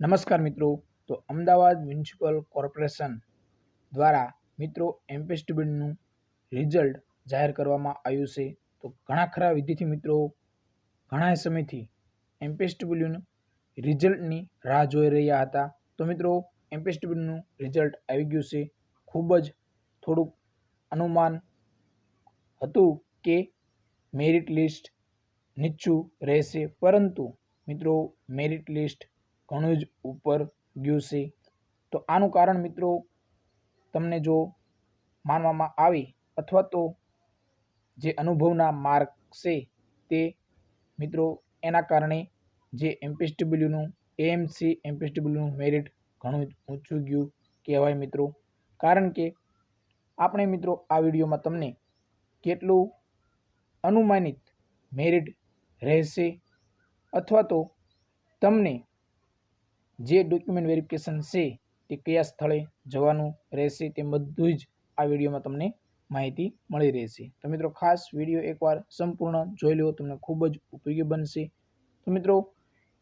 નમસ્કાર મિત્રો. તો અમદાવાદ મ્યુનિસિપલ કોર્પોરેશન દ્વારા મિત્રો એમપીએસટીબીનું રિઝલ્ટ જાહેર કરવામાં આવ્યું છે. તો ઘણા ખરા વિદ્યાર્થી મિત્રો ઘણા સમયથી એમપીએસટીબીનું રિઝલ્ટની રાહ જોઈ રહ્યા હતા. તો મિત્રો એમપીએસટીબીનું રિઝલ્ટ આવી ગયું છે. ખૂબ જ થોડુંક અનુમાન હતું કે મેરિટ લિસ્ટ નીચું રહેશે. પરંતુ મિત્રો, મેરિટ લિસ્ટ ઘણું જ ઉપર ગયું છે. તો આનું કારણ મિત્રો તમને જો માનવામાં આવે અથવા તો જે અનુભવના માર્ક છે તે મિત્રો એના કારણે જે એમપીએસડબલ્યુનું, એએમસી એમપીએસડબલ્યુનું મેરિટ ઘણું જ ઊંચું ગયું કહેવાય મિત્રો. કારણ કે આપણે મિત્રો આ વિડીયોમાં તમને કેટલું અનુમાનિત મેરિટ રહેશે અથવા તો તમને જે ડોક્યુમેન્ટ વેરિફિકેશન છે તે કયા સ્થળે જવાનું રહેશે તે બધું જ આ વિડીયોમાં તમને માહિતી મળી રહેશે. તો મિત્રો ખાસ વીડિયો એકવાર સંપૂર્ણ જોઈ લો, તમને ખૂબ જ ઉપયોગી બનશે. તો મિત્રો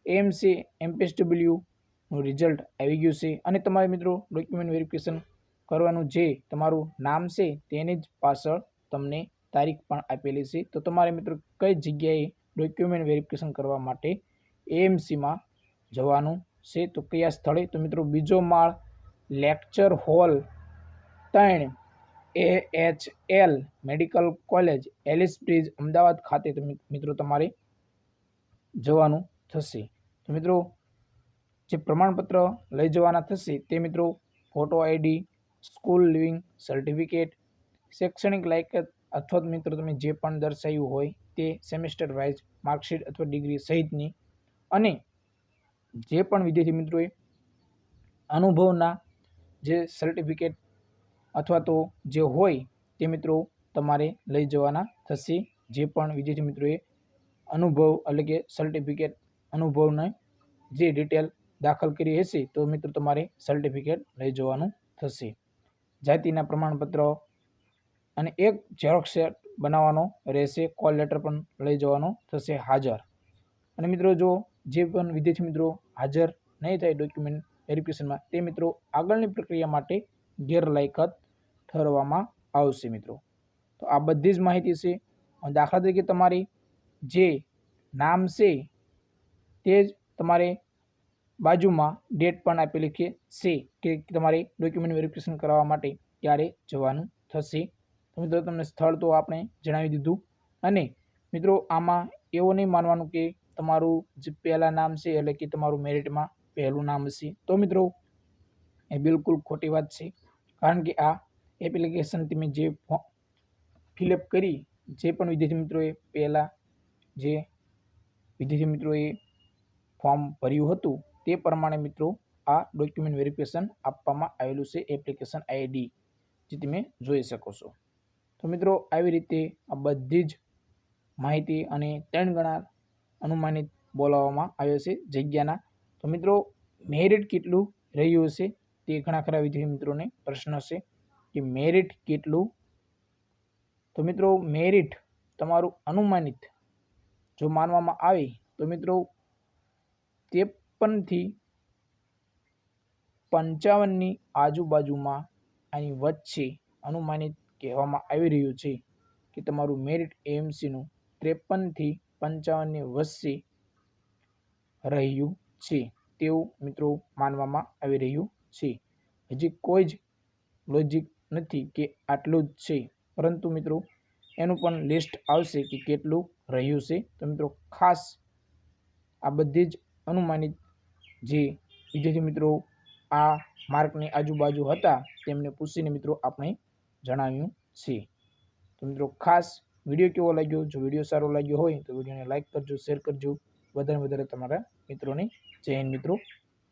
એએમસી એમપીએસડબલ્યુનું રિઝલ્ટ આવી ગયું છે અને તમારે મિત્રો ડોક્યુમેન્ટ વેરિફિકેશન કરવાનું જે તમારું નામ છે તેની જ પાછળ તમને તારીખ પણ આપેલી છે. તો તમારે મિત્રો કઈ જગ્યાએ ડોક્યુમેન્ટ વેરિફિકેશન કરવા માટે એએમસીમાં જવાનું છે? તો કયા સ્થળે? તો મિત્રો બીજો માળ લેક્ચર હોલ ત્રણ A H L medical college Ellis Bridge Ahmedabad ખાતે મિત્રો તમારે જવાનું થશે. તો મિત્રો જે પ્રમાણપત્ર લઈ જવાના થશે તે મિત્રો photo ID, school leaving certificate, શૈક્ષણિક લાયકાત અથવા તો મિત્રો તમે જે પણ દર્શાવ્યું હોય તે સેમેસ્ટર વાઇઝ માર્કશીટ અથવા ડિગ્રી સહિતની અને જે પણ વિદ્યાર્થી મિત્રોએ અનુભવના જે સર્ટિફિકેટ અથવા તો જે હોય તે મિત્રો તમારે લઈ જવાના થશે. જે પણ વિદ્યાર્થી મિત્રોએ અનુભવ એટલે કે સર્ટિફિકેટ અનુભવને જે ડિટેલ દાખલ કરી હશે તો મિત્રો તમારે સર્ટિફિકેટ લઈ જવાનું થશે. જાતિના પ્રમાણપત્ર અને એક ઝેરોક્ષ બનાવવાનો રહેશે. કોલ લેટર પણ લઈ જવાનો થશે હાજર. અને મિત્રો જો જે પણ વિદ્યાર્થી મિત્રો હાજર નહીં થાય ડોક્યુમેન્ટ વેરિફિકેશનમાં તે મિત્રો આગળની પ્રક્રિયા માટે ગેરલાયકાત ઠરવામાં આવશે મિત્રો. તો આ બધી જ માહિતી છે. દાખલા તરીકે તમારી જે નામ છે, તે જ તમારે બાજુમાં ડેટ પણ આપેલી કે છે કે તમારે ડોક્યુમેન્ટ વેરિફિકેશન કરવા માટે ક્યારે જવાનું થશે. તો મિત્રો તમને સ્થળ તો આપણે જણાવી દીધું. અને મિત્રો આમાં એવું નહીં માનવાનું કે તમારું જે પહેલાં નામ છે, એટલે કે તમારું મેરિટમાં પહેલું નામ હશે. તો મિત્રો, એ બિલકુલ ખોટી વાત છે. કારણ કે આ એપ્લિકેશન તમે જે ફિલઅપ કરી, જે પણ વિદ્યાર્થી મિત્રોએ પહેલાં જે વિદ્યાર્થી મિત્રોએ ફોર્મ ભર્યું હતું, તે પ્રમાણે મિત્રો આ ડોક્યુમેન્ટ વેરિફિકેશન આપવામાં આવેલું છે એપ્લિકેશન આઈડી જે તમે જોઈ શકો છો. તો મિત્રો, આવી રીતે આ બધી જ માહિતી અને ત્રણ ગણા અનુમાનિત બોલાવવામાં આવ્યો છે જગ્યાના. તો મિત્રો મેરિટ કેટલું રહ્યું હશે તે ઘણા ખરા વિદ્યાર્થી મિત્રોને પ્રશ્ન છે કે મેરિટ કેટલું? તો મિત્રો મેરિટ તમારું અનુમાનિત જો માનવામાં આવે, તો મિત્રો, ત્રેપનથી પંચાવનની આજુબાજુમાં આની વચ્ચે અનુમાનિત કહેવામાં આવી રહ્યું છે કે તમારું મેરિટ એએમસીનું ત્રેપનથી પંચાવનની વસ્તી રહ્યું છે. તેવું મિત્રો માનવામાં આવી રહ્યું છે. હજી કોઈ જ લોજિક નથી કે આટલું જ છે. પરંતુ મિત્રો, એનું પણ લિસ્ટ આવશે કે કેટલું રહ્યું છે. તો મિત્રો, ખાસ આ બધી જ અનુમાનિત જે વિદ્યાર્થી મિત્રો આ માર્કની આજુબાજુ હતા, તેમને પૂછીને મિત્રો આપણે જણાવ્યું છે. તો મિત્રો, ખાસ વીડિયો કેવો લાગ્યો? જો વીડિયો સારો લાગ્યો હોય તો વિડીયોને લાઇક કરજો, શેર કરજો. વધારે વધારે તમારા મિત્રોને, જય મિત્રો.